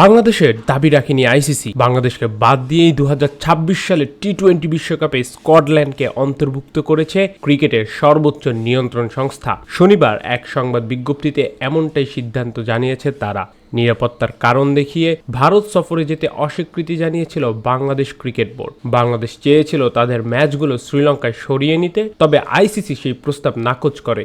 বাংলাদেশের দাবি রাখেনি আইসিসি। বাংলাদেশকে বাদ দিয়েই দু সালে টি টোয়েন্টি বিশ্বকাপে স্কটল্যান্ডকে অন্তর্ভুক্ত করেছে ক্রিকেটের সর্বোচ্চ নিয়ন্ত্রণ সংস্থা। শনিবার এক সংবাদ বিজ্ঞপ্তিতে এমনটাই সিদ্ধান্ত জানিয়েছে তারা। নিরাপত্তার কারণ দেখিয়ে ভারত সফরে যেতে অস্বীকৃতি জানিয়েছিল বাংলাদেশ ক্রিকেট বোর্ড। বাংলাদেশ চেয়েছিল তাদের ম্যাচগুলো শ্রীলঙ্কায় সরিয়ে নিতে, তবে আইসিসি সেই প্রস্তাব নাকচ করে।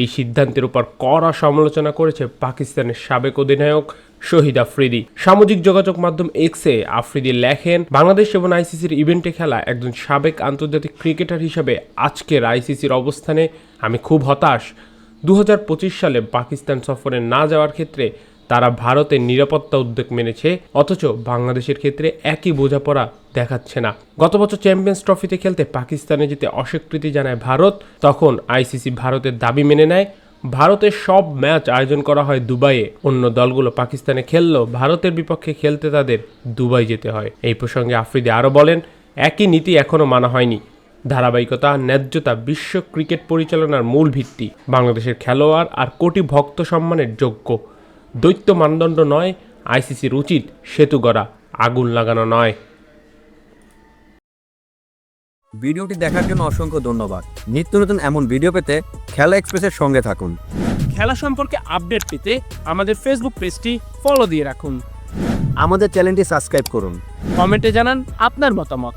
এই সিদ্ধান্তের উপর কড়া সমালোচনা করেছে পাকিস্তানের সাবেক অধিনায়ক শহীদ আফ্রিদি। সামাজিক যোগাযোগ মাধ্যম এক্সে আফ্রিদি লেখেন, বাংলাদেশ এবং আইসিসির ইভেন্টে খেলা একজন সাবেক আন্তর্জাতিক ক্রিকেটার হিসেবে আজকের আইসিসির অবস্থানে আমি খুব হতাশ। দু হাজার পঁচিশ সালে পাকিস্তান সফরে না যাওয়ার ক্ষেত্রে তারা ভারতের নিরাপত্তা উদ্যোগ মেনেছে, অথচ বাংলাদেশের ক্ষেত্রে একই বোঝাপড়া দেখাচ্ছে না। গত বছর চ্যাম্পিয়ন্স ট্রফিতে খেলতে পাকিস্তানে যেতে অস্বীকৃতি জানায় ভারত, তখন আইসিসি ভারতের দাবি মেনে নেয় ভারতের সব ম্যাচ আয়োজন করা হয় দুবাইয়ে। অন্য দলগুলো পাকিস্তানে খেললেও ভারতের বিপক্ষে খেলতে তাদের দুবাই যেতে হয়। এই প্রসঙ্গে আফ্রিদি আরও বলেন, একই নীতি এখনও মানা হয়নি। ধারাবাহিকতা, ন্যায্যতা, বিশ্ব ক্রিকেট পরিচালনার মূল ভিত্তি। বাংলাদেশের খেলোয়াড় আর কোটি ভক্ত সম্মানের যোগ্য। দৈত্য মানদণ্ড নয়, আইসিসির উচিত সেতু গড়া, আগুন লাগানো নয়। ভিডিওটি দেখার জন্য অসংখ্য ধন্যবাদ। নিত্য নতুন এমন ভিডিও পেতে খেলা এক্সপ্রেসের সঙ্গে থাকুন। খেলা সম্পর্কে আপডেট পেতে আমাদের ফেসবুক পেজটি ফলো দিয়ে রাখুন। আমাদের চ্যানেলটি সাবস্ক্রাইব করুন। কমেন্টে জানান আপনার মতামত।